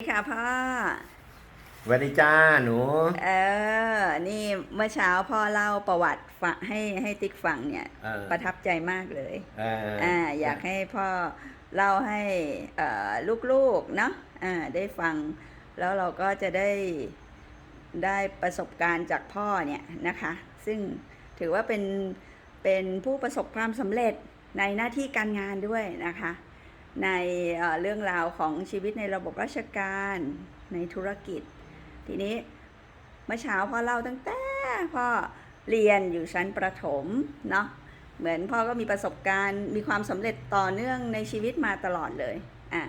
ค่ะพ่อสวัสดีจ้าหนู เออ นี่เมื่อเช้าพ่อเล่าประวัติฟังให้ให้ติ๊กฟังเนี่ย เออ ประทับใจมากเลยเอออ่าอยากให้พ่อเล่าให้เอ่อลูกๆเนาะอ่าได้ฟัง แล้วเราก็จะได้ได้ประสบการณ์จากพ่อเนี่ยนะคะ ซึ่งถือว่าเป็นเป็นผู้ประสบความสำเร็จในหน้าที่การงานด้วยนะคะ ในเอ่อเรื่องราวของชีวิตในระบบราชการในธุรกิจ ทีนี้เมื่อเช้าพ่อเล่าตั้งแต่พ่อเรียนอยู่ชั้นประถมเนาะเหมือนพ่อก็มีประสบการณ์มีความสำเร็จต่อเนื่องในชีวิตมาตลอดเลยอ่า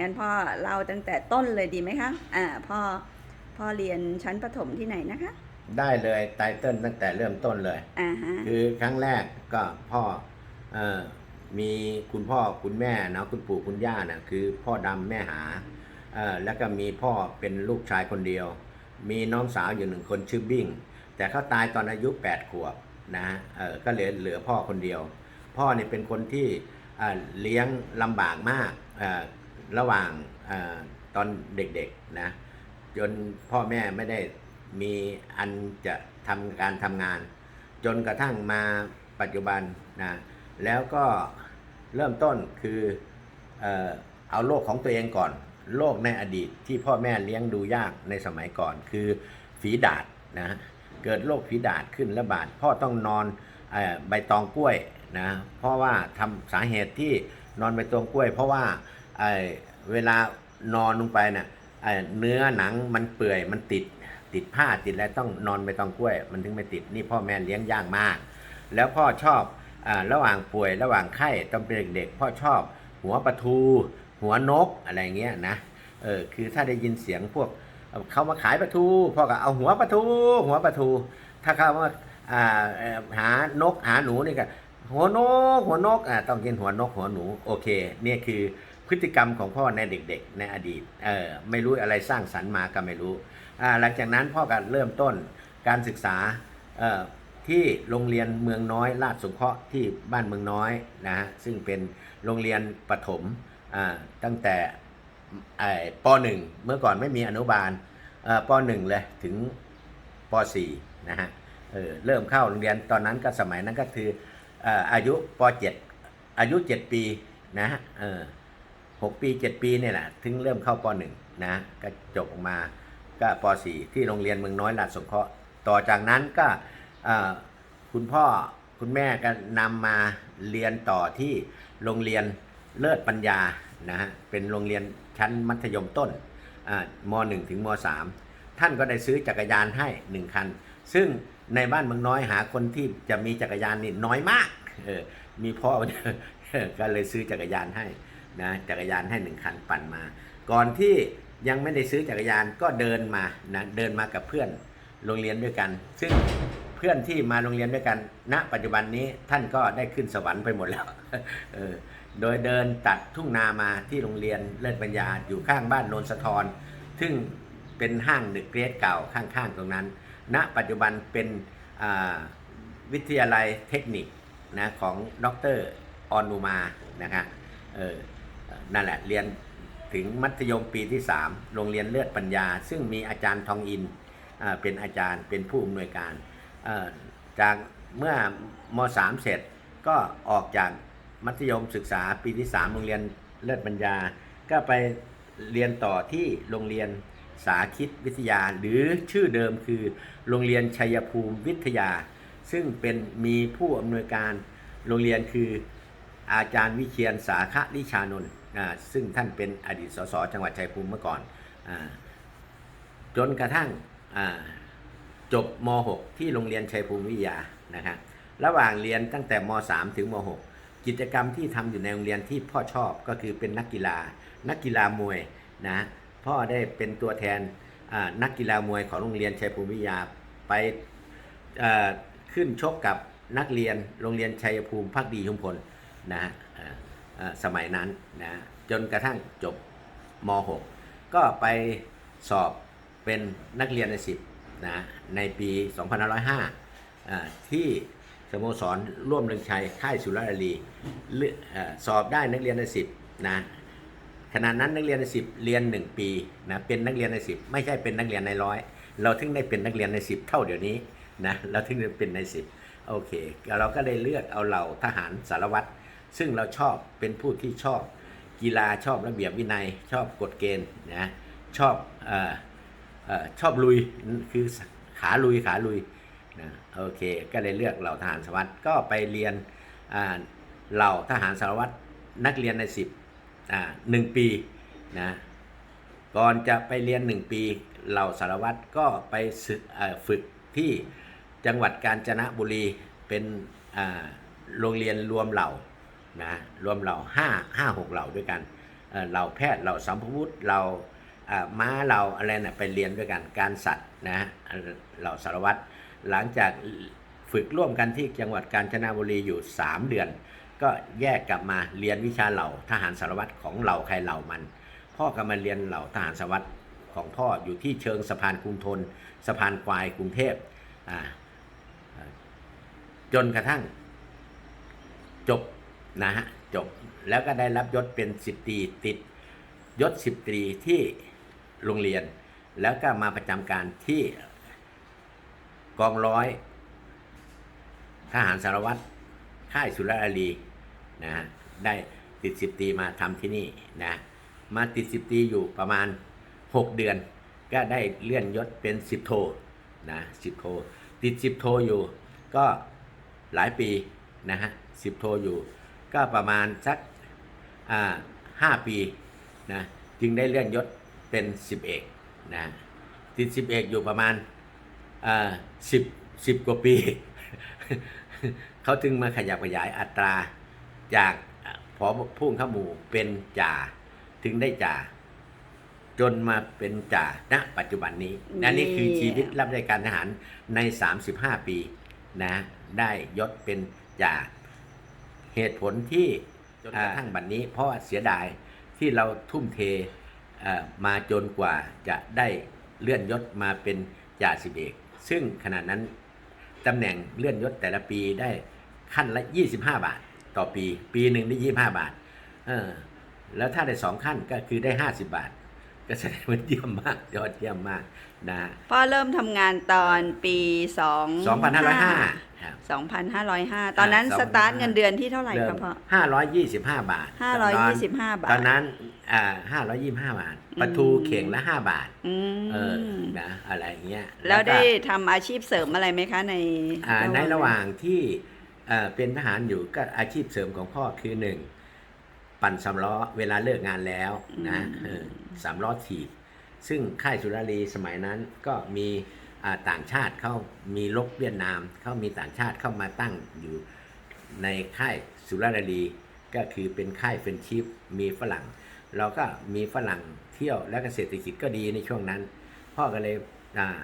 งั้นพ่อเล่าตั้งแต่ต้นเลยดีไหมคะอ่าพ่อพ่อเรียนชั้นประถมที่ไหนนะคะ ได้เลยไตเติ้ลตั้งแต่เริ่มต้นเลย อ่าฮะคือครั้งแรกก็พ่อเออ มีคุณพ่อคุณแม่นะคุณปู่คุณย่านะคือพ่อดำแม่หาเออแล้วก็มีพ่อเป็นลูกชายคนเดียว มีน้องสาวอยู่หนึ่งคนชื่อบิ้งแต่เขาตายตอนอายุ 8 ขวบนะเออก็เหลือเหลือพ่อคนเดียว พ่อเนี่ยเป็นคนที่เออเลี้ยงลำบากมากเออระหว่างเออตอนเด็กๆนะจนพ่อแม่ไม่ได้มีอันจะทำการทำงาน จนกระทั่งมาปัจจุบันนะแล้วก็ เริ่มต้นคือเอาโรคของตัวเองก่อนโรคในอดีตที่พ่อแม่เลี้ยงดูยากในสมัยก่อน คือฝีดาษนะเกิดโรคฝีดาษขึ้นระบาดพ่อต้องนอนอใบตองกล้วยนะเพราะว่าทำสาเหตุที่นอนใบตองกล้วย เพราะว่าเวลานอนลงไปน่ะเอ่อเนื้อหนังมันเปื่อยมันติดติดผ้าติดอะไรต้องนอนใบตองกล้วย มันถึงไม่ติดนี่พ่อแม่เลี้ยงยากมาก แล้วพ่อชอบ ระหว่างป่วยระหว่างไข้ตอนเป็นเด็กๆพ่อชอบ หัวปลาทู หัวนกอะไรเงี้ยนะเออคือถ้าได้ยินเสียงพวกเขามาขายปลาทูพ่อก็เอาหัวปลาทู หัวปลาทู ถ้าเขามาหานกหาหนูนี่ก็หัวนกหัวนกอ่าต้องกินหัวนกหัวหนูโอเคเนี่ยคือพฤติกรรมของพ่อในเด็ก ๆ ในอดีตเออไม่รู้อะไรสร้างสรรค์มาก็ไม่รู้อ่าหลังจากนั้นพ่อก็เริ่มต้นการศึกษาเออ ที่โรงเรียนเมืองน้อยราชสงเคราะห์ที่บ้านเมืองน้อยนะฮะซึ่งเป็นโรงเรียนประถมอ่าตั้งแต่ป .1 เมื่อก่อนไม่มีอนุบาลป .1 เลยถึงป .4 นะฮะเออเริ่มเข้าโรงเรียนตอนนั้นก็สมัยนั้นก็คือออายุป .7 อายุ 7 ปีนะฮะเออหกปี 7 ปีเนี่ยแหละถึงเริ่มเข้าป .1 นะก็จบออกมาก็ป .4 ที่โรงเรียนเมืองน้อยราชสงเคราะห์ต่อจากนั้นก็ คุณพ่อคุณแม่ก็นำมาเรียนต่อที่โรงเรียนเลิศปัญญานะฮะเป็นโรงเรียนชั้นมัธยมต้นม 1 ถึงม 3 ท่านก็ได้ซื้อจักรยานให้ 1 คัน ซึ่งในบ้านเมืองน้อยหาคนที่จะมีจักรยานนี่น้อยมากออมีพ่อก็เลยซื้อจักรยานให้นะจักรยานให้หนึ่งคันปั่นมา ก่อนที่ยังไม่ได้ซื้อจักรยานก็เดินมานะเดินมากับเพื่อนโรงเรียนด้วยกัน ซึ่ง พื่อนที่มาโรงเรียนด้วยกัน ณ ปัจจุบันนี้ท่านก็ได้ขึ้นสวรรค์ไปหมดแล้วเออโดยเดินตัดทุ่งนามาที่โรงเรียนเลิศปัญญาอยู่ข้างบ้านโนนสะทรซึ่งเป็นห้างเดอะเกรดเก่าข้างๆตรงนั้น ณ ปัจจุบันเป็นวิทยาลัยเทคนิคนะของดรออนุมานะครับเออนั่นแหละเรียนถึงมัธยมปีที่ 3 โรงเรียนเลือดปัญญา ซึ่งมีอาจารย์ทองอินอ่าเป็นอาจารย์เป็นผู้อำนวยการ จากเมื่อม .3 เสร็จก็ออกจากมัธยมศึกษาปีที่ 3 โรงเรียนเลือดปัญญา ก็ไปเรียนต่อที่โรงเรียนสาคิดวิทยา หรือชื่อเดิมคือ โรงเรียนชัยภูมิวิทยา ซึ่งเป็นมีผู้อำนวยการโรงเรียนคืออาจารย์วิเชียนสาขลิชานนท์ซึ่งท่านเป็นอดีตสสจังหวัดชัยภูมิเมื่อก่อนอจนกระทั่ง จบม .6 ที่โรงเรียนชัยภูมิวิทยานะครับระหว่างเรียนตั้งแต่ม .3 ถึงม .6 กิจกรรมที่ทำอยู่ในโรงเรียนที่พ่อชอบก็คือเป็นนักกีฬา นักกีฬามวยนะพ่อได้เป็นตัวแทนนักกีฬามวยของโรงเรียนชัยภูมิวิทยาไปขึ้นชกกับนักเรียนโรงเรียนชัยภูมิพักดีชุมพลนะฮะสมัยนั้นนะจนกระทั่งจบม .6 ก็ไปสอบเป็นนักเรียนในสิบ นะในปี2505 ที่สโมสรร่วมเรืองชัยค่ายสุรารีสอบได้นักเรียนในสิบนะขณะนั้นนักเรียนในสิบเรียนหนึ่งปีนะเป็นนักเรียนในสิบไม่ใช่เป็นนักเรียนในร้อยเราถึงได้เป็นนักเรียนในสิบเท่าเดี๋ยวนี้นะเราถึงได้เป็นในสิบโอเค เราก็เลยเลือกเอาเหล่าทหารสารวัตรซึ่งเราชอบเป็นผู้ที่ชอบกีฬาชอบระเบียบวินัยชอบกฎเกณฑ์นะชอบอ ชอบลุยคือขาลุยขาลุยนะโอเค ก็เลยเลือกเหล่าทหารสารวัตรก็ไปเรียนเหล่าทหารสารวัตรนักเรียนในสิบหนึ่งปีนะก่อนจะไปเรียนหนึ่งปีเหล่าสารวัตรก็ไปฝึกที่จังหวัดกาญจนบุรีเป็นโรงเรียนรวมเหล่านะรวมเหล่าห้าห้าหกเหล่าด้วยกันเหล่าแพทย์เหล่าสัมภวุฒิเหล่า ม้าเหล่าอะไรนะ่ะไปเรียนด้วยกันการสัตว์นะเหล่าสารวัตรหลังจากฝึกร่วมกันที่จังหวัดกาญจนบุรีอยู่ 3 เดือน ก็แยกกลับมาเรียนวิชาเหล่าทหารสารวัตรของเหล่าใครเหล่ามัน พ่อก็มาเรียนเหล่าทหารสารวัตรของพ่ออยู่ที่เชิงสะพานกรุงทน สะพานควายกรุงเทพจนกระทั่งจบนะฮะจบแล้วก็ได้รับยศเป็นสิบตรีติดยศสิบตรีที่ โรงเรียน แล้วก็มาประจำการที่กองร้อย ทหารสารวัตรค่ายสุรอารีนะฮะได้ติดสิบตีมาทำที่นี่นะมาติดสิบตีอยู่ประมาณ 6 เดือน ก็ได้เลื่อนยศเป็นสิบโทนะสิบโท ติดสิบโทอยู่ ก็หลายปีนะฮะสิบโทอยู่ ก็ประมาณสักอ่าห้าปีนะจึงได้เลื่อนยศ เป็นสิบเอกนะติดสิบเอกอยู่ประมาณอ่าสิบสิบกว่าปี เขาจึงมาขยับขยายอัตราจากพอพุ่งข้าหมู่เป็นจ่าถึงได้จ่าจนมาเป็นจ่าณปัจจุบันนี้นั่นนี่คือชีวิตรับราชการทหารใน 35 ปีนะได้ยศเป็นจ่าเหตุผลที่จนกระทั่งบัดนนี้ เพราะว่าเสียดายที่เราทุ่มเทเอ่อ มาจนกว่าจะได้เลื่อนยศมาเป็นจ่าสิบเอกซึ่งขณะนั้นตำแหน่งเลื่อนยศแต่ละปีได้ขั้นละ 25 บาท ต่อปี ปีหนึ่งได้ 25 บาท เออ แล้วถ้าได้สองขั้นก็คือได้ 50 บาท ก็แสดงว่าเยี่ยมมากยอดเยี่ยมมากนะพ่อเริ่มทำงานตอนปีสอง2,505ครับ 2,505 ตอนนั้นอ่าสตาร์ทเงินเดือนที่เท่าไหร่ครับพ่อ525บาท525 บาท ตอนนั้นอ่า525บาทปลาทูเข่งละ5บาท อืเออมนะอะไรอย่างเงี้ยแล้วก็ได้ทำอาชีพเสริมอะไรไหมคะในอ่าในระหว่างที่เอ่อเป็นทหารอยู่ก็อาชีพเสริมของพ่อคือหนึ่ง ปั่นสำล้อเวลาเลิกงานแล้วนะเออสามล้อถีบ ซึ่งค่ายสุรารีสมัยนั้นก็มีอ่าต่างชาติเข้ามีลบเวียดนาม เขามีต่างชาติเข้ามาตั้งอยู่ในค่ายสุรารีก็คือเป็นค่ายเฟรนชิพมีฝรั่ง เราก็มีฝรั่งเที่ยวและเกษตรกิจก็ดีในช่วงนั้น พ่อก็เลยอ่า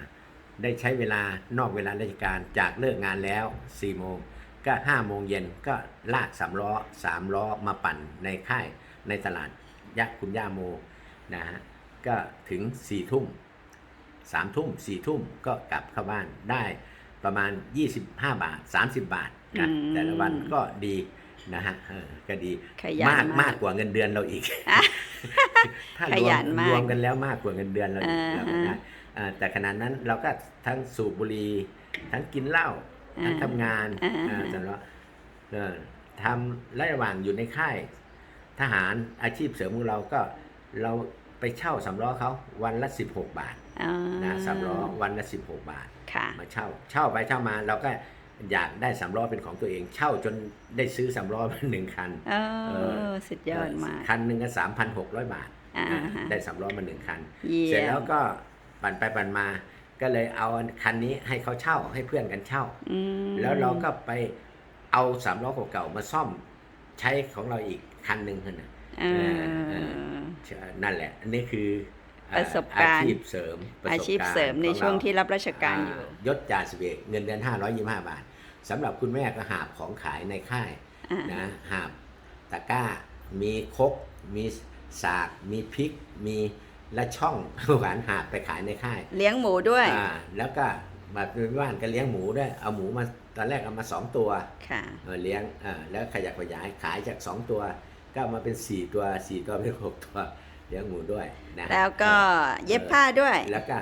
ได้ใช้เวลานอกเวลาราชการจากเลิกงานแล้ว4โมง ก็5โมงเย็นก็ลากสามล้อสามล้อมาปั่นในค่ายในตลาดยักษ์คุณย่าโมนะฮะก็ถึง4ทุ่ม3ทุ่ม4ทุ่มก็กลับเข้าบ้านได้ประมาณ 25 บาท 30 บาทนะอืมแต่ละวันก็ดีนะฮะเออก็ดีขยันมากมามากกกว่าเงินเดือนเราอีก ถ้ารขวยัมนมากรวมกันแล้วมากกว่าเงินเดือนเราอีกอ่าเราก็ได้อ่าแต่ขณะนั้นเราก็ทั้งสูบบุหรี่ทั้งกินเหล้า ทั้งทำงานอ่าอ่าแต่ละเออทำระหว่างอยู่ในค่าย ทหารอาชีพเสริมของเราก็เราไปเช่าสำล้อเขาวันละ 16 บาทอ่านะสำล้อวันละ 16 บาทค่ะมาเช่า เช่าไปเช่ามาเราก็อยากได้สำล้อเป็นของตัวเอง เช่าจนได้ซื้อสำล้อมาหนึ่งคันเอเออสุดยอดมากคันหนึ่งก็สามพันหกร้อยบาทอ่าอ่าฮะได้สำล้อมาหนึ่งคันเยี่เสร็จยแล้มวก็ปั่นไปปั่นมา ก็เลยเอาคันนี้ให้เขาเช่าให้เพื่อนกันเช่า อืมแล้วเราก็ไปเอาสามล้อเก่าๆมาซ่อมใช้ของเราอีกคันหนึ่งเท่านั้น เออ เออ นั่นแหละ อันนี้คืออ่ประสบการณ์ อาชีพเสริมปะสบอาชีพเสริมในของช่วงราที่รับราชการอยู่ยศจ่าสิบเอกเงินเดือน525 บาทสำหรับคุณแม่ก็หาบของขายในค่ายอ่า นะหาบตะกร้า มีครกมีสากมีพริก มี ละช่องหวานหาบไปขายในค่ายเลี้ยงหมูด้วย อ่าแล้วก็มาเป็นบ้านก็เลี้ยงหมูด้วยเอาหมูมาตอนแรกเอามาสองตัวค่ะ เออเลี้ยงอ่าแล้วขยับขยายขายจากสองตัวก็มาเป็นสี่ตัวสี่ตัวเป็นหกตัวเลี้ยงงูด้วยนะแล้วก็เย็บผ้าด้วย แล้วก็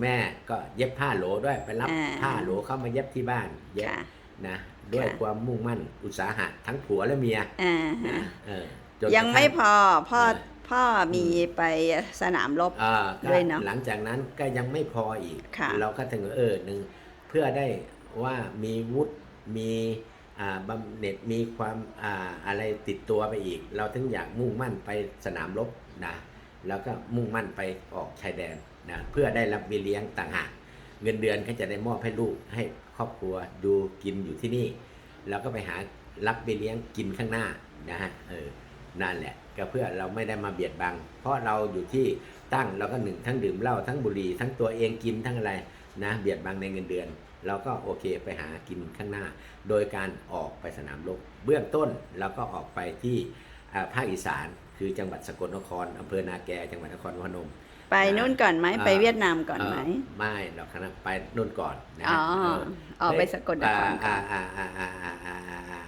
แม่ก็เย็บผ้าโหลด้วยไปรับอ่า ผ้าโหลเข้ามาเย็บที่บ้านเย็บ ค่ะ นะด้วยค่ะ ความมุ่งมั่นอุตสาหะทั้งผัวและเมียอ่านะฮะเออจนยังกระทั่ไม่พอพ่อเออ พ่อมีไปสนามรบอ่าก็ด้วยเนอะหลังจากนั้นก็ยังไม่พออีก ค่ะ เราก็ถึงเออหนึ่งเพื่อได้ว่ามีวุฒิมีอ่าบำเหน็จมีความอ่าอะไรติดตัวไปอีก เราถึงอยากมุ่งมั่นไปสนามรบนะแล้วก็มุ่งมั่นไปออกชายแดนนะเพื่อได้รับเบี้ยเลี้ยงต่างหากเงินเดือนก็จะได้มอบให้ลูกให้ครอบครัวดูกินอยู่ที่นี่ แล้วก็ไปหารับเบี้ยเลี้ยงกินข้างหน้านะฮะเออ นั่นแหละก็เพื่อเราไม่ได้มาเบียดบัง เพราะเราอยู่ที่ตั้งเราก็หนึ่งทั้งดื่มเหล้าทั้งบุหรี่ทั้งตัวเองกินทั้งอะไรนะเบียดบังในเงินเดือน เราก็โอเคไปหากินข้างหน้า โดยการออกไปสนามรบเบื้องต้นเราก็ออกไปที่อ่าภาคอีสาน คือจังหวัดสกลนครอำเภอนาแกจังหวัดนครพนมไปนู่นก่อนไหมอ่าไปเวียดนามก่อนไหมเไม่เราคณะไปนู่นก่อนนะอ๋อเออออกไปสกลนครก่ออ่าน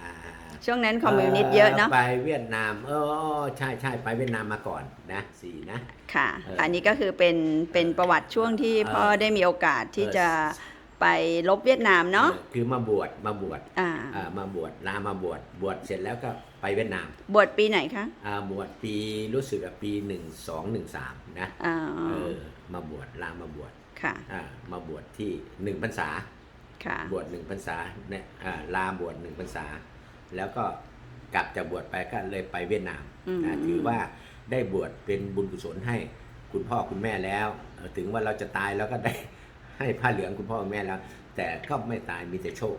ช่วงนั้นคอมมิวนิสต์เยอะเนาะไปเวียดนามเออใช่ใช่ไปเวียดนามมาก่อนนะสี่นะค่ะเอออัอันนี้ก็คือเป็นเป็นประวัติช่วงที่เออพ่อได้มีโอกาสที่เออจะไปลบเวียดนามเนาะออคือมาบวชมาบวชอ่าอ่ามาบวชลามาบวชบวชเสร็จแล้วก็ไปเวียดนาม บวชปีไหนคะอ่าบวชปีรู้สึกว่าปีหนึ่งสองหนึ่งสามนะอ่าเออมาบวชลามาบวชค่ะอ่ามาบวชที่หนึ่งพรรษาค่ะบวชหนึ่งพรรษาเนี่ยอ่าลาบวชหนึ่งพรรษา แล้วก็กลับจากบวชไปก็เลยไปเวียดนามอืมนะถือว่าได้บวชเป็นบุญกุศลให้คุณพ่อคุณแม่แล้วเอ่อถึงว่าเราจะตายแล้วก็ได้ให้ผ้าเหลืองคุณพ่อคุณแม่แล้ว แต่ก็ไม่ตายมีแต่โชค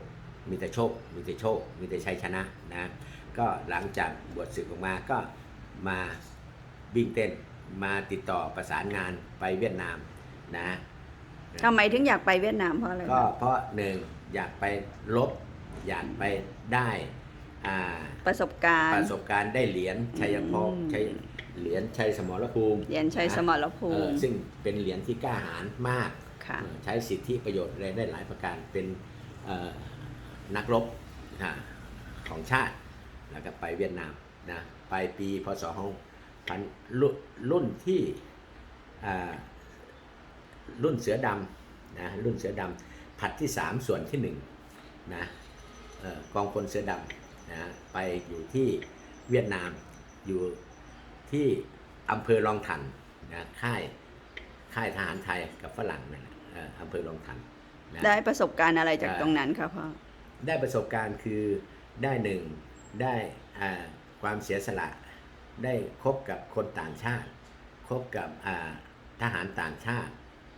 มีแต่โชค มีแต่โชค มีแต่ชัยชนะนะก็หลังจากบวชศึกออกมาก็มาวิ่งเต้นมาติดต่อประสานงานไปเวียดนามนะทำไมถึงอยากไปเวียดนามเพราะอะไรก็คะเพราะหนึ่งอยากไปลบอยากไปได้ อ่าประสบการปณ์ ระสบการณ์ได้เหรียญชัยพอืรมชัยเหรียญชัยสมรภูมิเหรียญชัยสมรภูเออมิซึ่งเป็นเหรียญที่กล้าหาญมากค่ะ เออใช้สิทธิประโยชน์อะไรได้หลายประการเป็นเอ่อนักรบอ่าของชาติแล้วก็ไปเวียดนามนะไปปีพศพันรุ่นรุ่นที่อ่ารุ่นเสือดำนะรุ่นเสือดำผัดที่ 3 ส่วนที่1นะเอ่อกองพลเสือดำ นะไปอยู่ที่เวียดนามอยู่ที่อำเภอลองทันนะค่ายค่ายทหารไทยกับฝรั่งนั่นแหละเอ่ออำเภอลองทันนะได้ประสบการณ์อะไรจากอ่าตรงนั้นคะพ่อได้ประสบการณ์คือได้หนึ่งได้อ่าความเสียสละได้คบกับคนต่างชาติ คบกับอ่าทหารต่างชาติ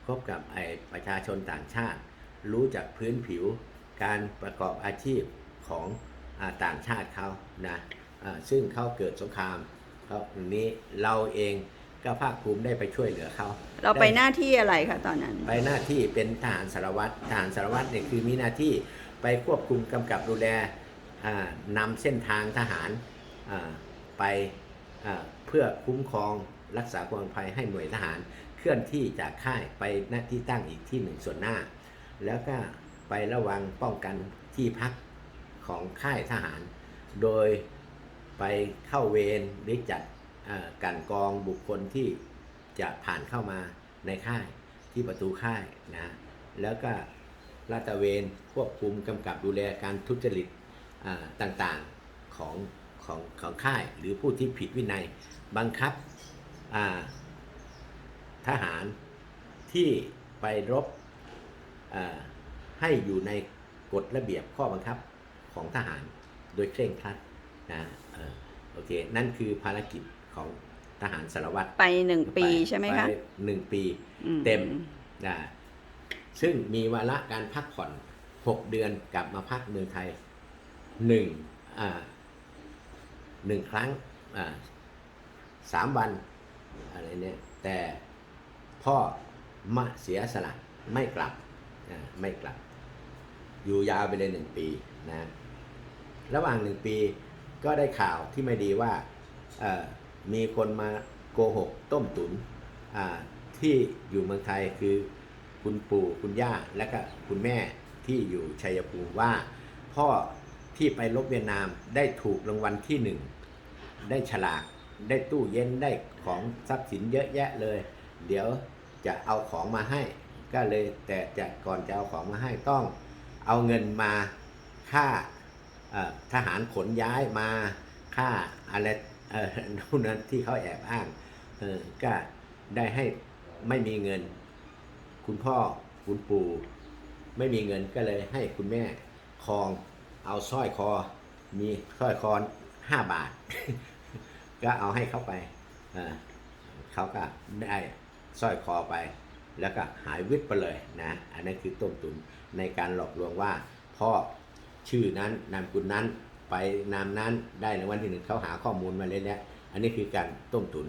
คบกับไอประชาชนต่างชาติ รู้จักพื้นผิวการประกอบอาชีพของอา ต่างชาติเขานะอ่าซึ่งเขาเกิดสงครามเขาอย่างนี้เราเองก็ภาคภูมิได้ไปช่วยเหลือเขา เราไปด้หน้าที่อะไรคะตอนนั้น ไปหน้าที่เป็นทหารสารวัตรทหารสารวัตรเนี่ยคือมีหน้าที่ไปควบคุมกำกับดูแลอ่านำเส้นทางทหารอ่าไปอ่าเพื่อคุ้มครองรักษาความปลอดภัยให้หน่วยทหาร เคลื่อนที่จากค่ายไปหน้าที่ตั้งอีกที่หนึ่งส่วนหน้า แล้วก็ไประวังป้องกันที่พัก ของค่ายทหาร โดยไปเข้าเวรหรือจัดอ่ากลันกองบุคคลที่จะผ่านเข้ามาในค่ายที่ประตูค่ายนะแล้วก็ลาดตระเวนควบคุมกำกับดูแลการทุจริตต่างๆของของของค่ายหรือผู้ที่ผิดวินัยบังคับทหารที่ไปรบให้อยู่ในกฎระเบียบข้อบังคับ ของทหารโดยเคร่งครัดนะเออโอเค นั่นคือภารกิจของทหารสารวัตรไปหนึ่งปีใช่ไหมคะปหนึ่งปีอืเต็มนะซึ่งมีวาระการพักผ่อน6เดือนกลับมาพักเมืองไทยหนึ่งอ่าหนึ่งครั้งอ่าสามวันอะไรเนี่ยแต่พ่อมาเสียสละไม่กลับอ่าไม่กลับ อยู่ยาวไปเลยหนึ่งปีนะ ระหว่างหนึ่งปีก็ได้ข่าวที่ไม่ดีว่ามีคนมาโกหกต้มตุนที่อยู่เมืองไทยคือคุณปู่คุณย่าและก็คุณแม่ที่อยู่ชัยภูมิว่า พ่อที่ไปลบเวียดนามได้ถูกรางวัลที่หนึ่งได้ฉลากได้ตู้เย็นได้ของทรัพย์สินเยอะแยะเลย เดี๋ยวจะเอาของมาให้ ก็เลยแต่จะก่อนจะเอาของมาให้ต้องเอาเงินมาค่า ทหารขนย้ายมาค่าอะไรเออนู่นนั้นที่เขาแอบอ้างก็ได้ให้ไม่มีเงิน คุณพ่อคุณปู่ไม่มีเงินก็เลยให้คุณแม่คองเอาสร้อยคอ มีสร้อยคอห้าบาท ก็เอาให้เขาไปเออเขาก็ได้สร้อยคอไป แล้วก็หายวิทย์ไปเลยนะ อันนั้นคือต้มตุนในการหลอกลวงว่าพ่อ ชื่อนั้นนามกุลนั้น ไปนามนั้นได้ในวันที่หนึ่งเขาหาข้อมูลมาเลยเนี่ยอันนี้คือการต้มตุน